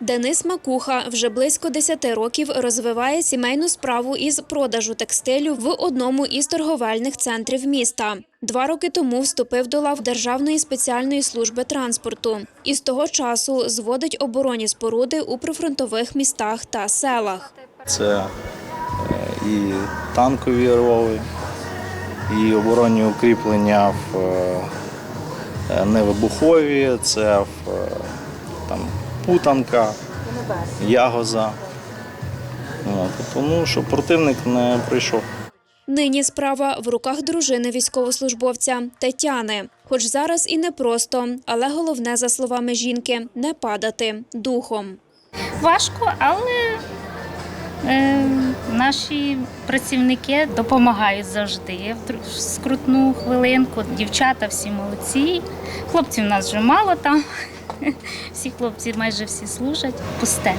Денис Макуха вже близько 10 років розвиває сімейну справу із продажу текстилю в одному із торговельних центрів міста. Два роки тому вступив до лав Державної спеціальної служби транспорту і з того часу зводить оборонні споруди у прифронтових містах та селах. Це е, і танкові рови, і оборонні укріплення в е, е, невибухові, це в там, путанка, ягоза. Тому що противник не прийшов. Нині справа в руках дружини військовослужбовця Тетяни. Хоч зараз і непросто, але головне, за словами жінки, не падати духом. Важко, але е, наші працівники допомагають завжди в в скрутну хвилинку. Дівчата всі молодці. Хлопців у нас вже мало там. Всі хлопці майже всі служать. Пусте.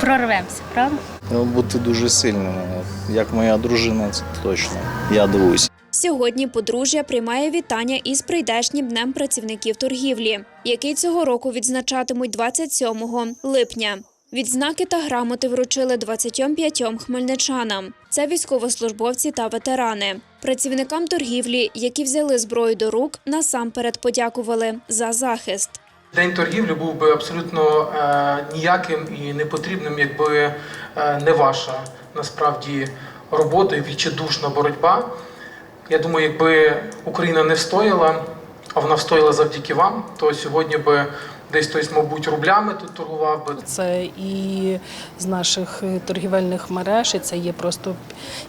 Прорвемося, правда? Треба бути дуже сильними. Як моя дружина, це точно. Я дивуюся. Сьогодні подружжя приймає вітання із прийдешнім днем працівників торгівлі, який цього року відзначатимуть 27 липня. Відзнаки та грамоти вручили 25 хмельничанам. Це військовослужбовці та ветерани. Працівникам торгівлі, які взяли зброю до рук, насамперед подякували за захист. День торгівлі був би абсолютно е, ніяким і непотрібним, якби е, не ваша насправді робота і відчайдушна боротьба. Я думаю, якби Україна не встояла, а вона встояла завдяки вам, то сьогодні би десь хтось, мабуть, рублями тут торгував би. Це і з наших е, торгівельних мереж, і це є просто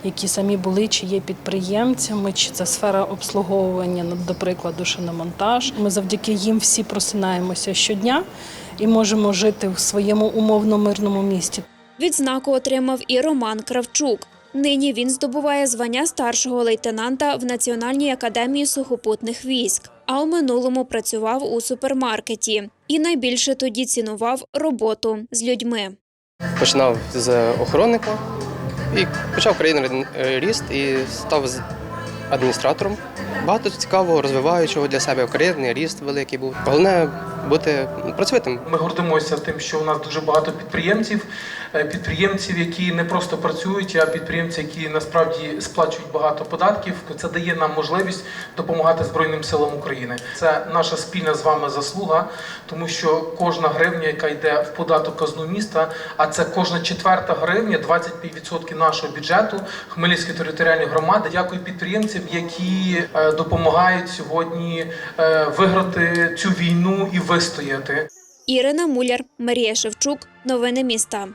які самі були, чи є підприємцями, чи це сфера обслуговування, ну, до прикладу, шиномонтаж. Ми завдяки їм всі просинаємося щодня і можемо жити в своєму умовно мирному місті. Відзнаку отримав і Роман Кравчук. Нині він здобуває звання старшого лейтенанта в Національній академії сухопутних військ, а у минулому працював у супермаркеті. І найбільше тоді цінував роботу з людьми. починав з охоронника і почав кар'єрний е, ріст і став адміністратором. Багато цікавого, розвиваючого для себе кар'єрний ріст великий був. Головне бути працьовитим. Ми гордимося тим, що у нас дуже багато підприємців, е, підприємців, які не просто працюють, а підприємці, які насправді сплачують багато податків. Це дає нам можливість допомагати Збройним силам України. Це наша спільна з вами заслуга, тому що кожна гривня, яка йде в податок казну міста, а це кожна четверта гривня, 25% нашого бюджету Хмельницької територіальної громади. Дякую підприємцям, які е, допомагають сьогодні е, виграти цю війну і вистояти. Ірина Муляр, Марія Шевчук. Новини міста.